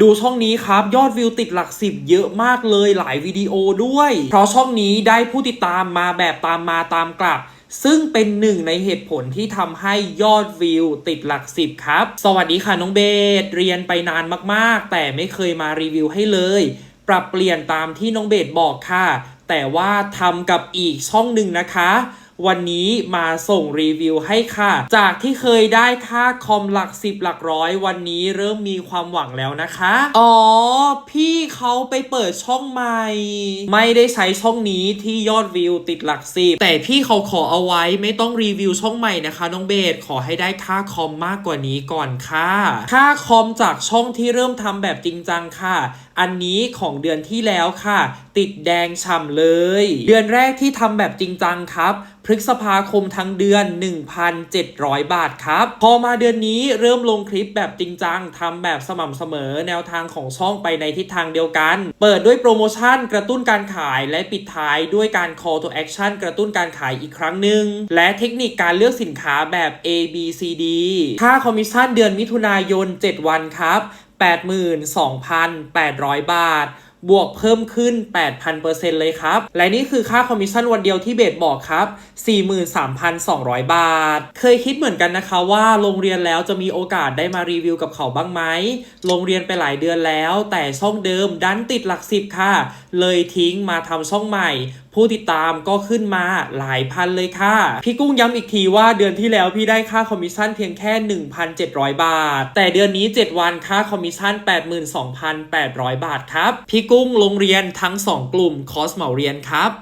ดูช่องนี้ครับ ยอดวิวติดหลักสิบเยอะมากเลยหลายวิดีโอด้วย เพราะช่องนี้ได้ผู้ติดตามมาแบบตามมาตามกลับ ซึ่งเป็นหนึ่งในเหตุผลที่ทำให้ยอดวิวติดหลักสิบครับ สวัสดีค่ะน้องเบสเรียนไปนานมากๆ แต่ไม่เคยมารีวิวให้เลย ปรับเปลี่ยนตามที่น้องเบสบอกค่ะ แต่ว่าทำกับอีกช่องหนึ่งนะคะ วันนี้มาส่งรีวิวให้ค่ะ จากที่เคยได้ค่าคอมหลักสิบหลักร้อย วันนี้เริ่มมีความหวังแล้วนะคะ อ๋อ พี่เขาไปเปิดช่องใหม่ ไม่ได้ใช้ช่องนี้ที่ยอดวิวติดหลักสิบแต่พี่เขาขอเอาไว้ไม่ต้องรีวิวช่องใหม่นะคะน้องเบสขอให้ได้ค่าคอมมากกว่านี้ก่อนค่ะค่าคอมจากช่องที่เริ่มทำแบบจริงจังค่ะอันนี้ของเดือนที่แล้วค่ะ ติดแดงฉ่ำเลย เดือนแรกที่ทำแบบจริงจังครับพฤษภาคมทั้งเดือน 1,700 บาทครับ พอมาเดือนนี้เริ่มลงคลิปแบบจริงจังทำแบบสม่ำเสมอแนวทางของช่องไปในทิศทางเดียวกัน เปิดด้วยโปรโมชั่นกระตุ้นการขายและปิดท้ายด้วยการ call to action กระตุ้นการขายอีกครั้งหนึ่งและเทคนิคการเลือกสินค้าแบบ A B C D ค่าคอมมิชชั่นเดือนมิถุนายน 7 วันครับ 82,800 บาท บวกเพิ่มขึ้น 8,000%เลยครับ และนี่คือค่าคอมมิชชั่นวันเดียวที่เบสบอกครับ 43,200 บาท เคยคิดเหมือนกันนะคะว่าโรงเรียนแล้วจะมีโอกาสได้มารีวิวกับเขาบ้างไหม โรงเรียนไปหลายเดือนแล้ว แต่ช่องเดิมดันติดหลักสิบค่ะ เลยทิ้งมาทำช่องใหม่ผู้ติดตามก็ขึ้นมาหลายพันเลยค่ะ พี่กุ้งย้ำอีกทีว่าเดือนที่แล้วพี่ได้ค่าคอมมิชชั่นเพียงแค่ 1,700 บาท แต่เดือนนี้ 7 วันค่าคอมมิชชั่น 82,800 บาทครับ พี่กุุ้้งโรงเรียนทั้ง 2 กลุ่มคอร์สเหมาเรียนครับ